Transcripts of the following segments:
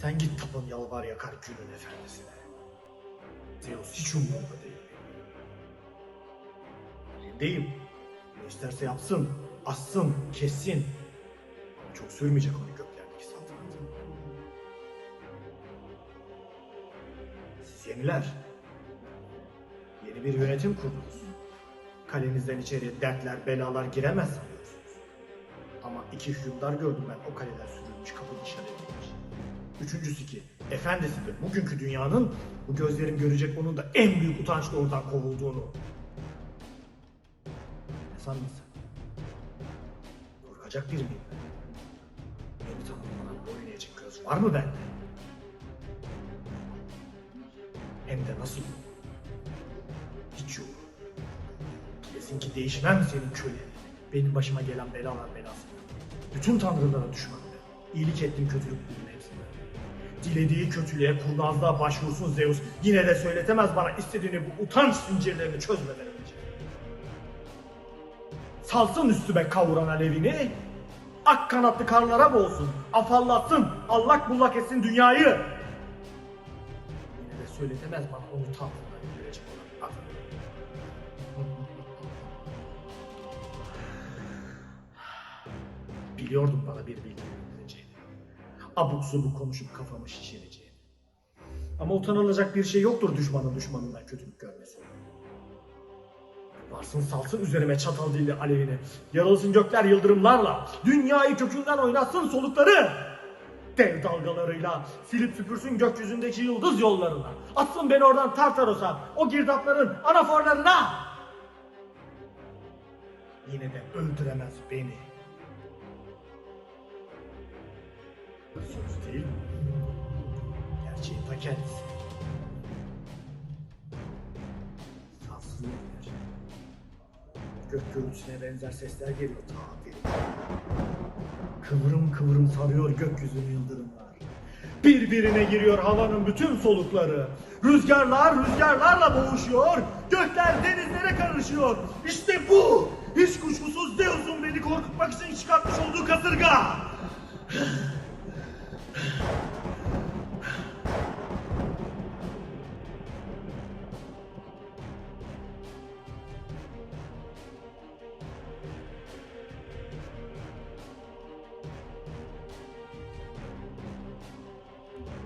Sen git tapın yalvar yakar günün efendisine. Zeus hiç umurumda değil. Elindeyim. Ne isterse yapsın, assın, kessin. Çok sürmeyecek onu göklerdeki saltanatı. Siz yeniler. Yeni bir yönetim kurdunuz. Kalenizden içeri dertler, belalar giremez sanıyorsunuz. Ama iki hükümdar gördüm ben o kaleden sürülmüş kapı dışarı edilmiş. Üçüncüsü ki efendisidir bugünkü dünyanın bu gözlerim görecek onun da en büyük utançla oradan kovulduğunu. Ne sandın? Korkacak biri miyim ben? Beni tanımadan boyun eğecek göz var mı bende? Hem de nasıl? Hiç yok. Bilesin ki değişmem senin köle. Benim başıma gelen belalar belası. Bütün tanrılara düşman. İyilik ettim kötülük buldum hepsine. Dilediği kötülüğe, kurnazlığa başvursun Zeus. Yine de söyletemez bana istediğini bu utanç zincirlerini çözmeden önce. Salsın üstüme kavuran alevini. Ak kanatlı karlara boğsun. Afallatsın. Allak bullak etsin dünyayı. Yine de söyletemez bana onu adını. Biliyordum bana bir bilgi vereceğini. Abuk subuk konuşup kafamı şişireceğini. Ama utanılacak bir şey yoktur düşmanın düşmanından kötülük görmesi. Varsın salsın üzerime çatal dilli alevini. Yarılsın gökler yıldırımlarla. Dünyayı kökünden oynatsın solukları. Dev dalgalarıyla silip süpürsün gökyüzündeki yıldız yollarına. Atsın beni oradan Tartaros'a, o girdapların anaforlarına. Yine de öldüremez beni. Söz değil mi? Gerçeğin ta kendisi. Sarsılıyor yer. Gök gürültüsüne benzer sesler geliyor ta beri. Kıvrım kıvrım sarıyor gökyüzünü yıldırımlar. Birbirine giriyor havanın bütün solukları. Rüzgarlar rüzgarlarla boğuşuyor. Gökler denizlere karışıyor. İşte bu. Hiç kuşkusuz Zeus'un beni korkutmak için çıkartmış olduğu kasırga.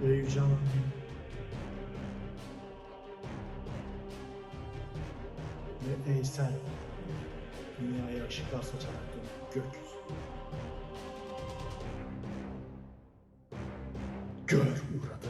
Allah'ım. Ve ey sen dünyaya ışıklar saçarak dönen gökyüzü. Gör Uras.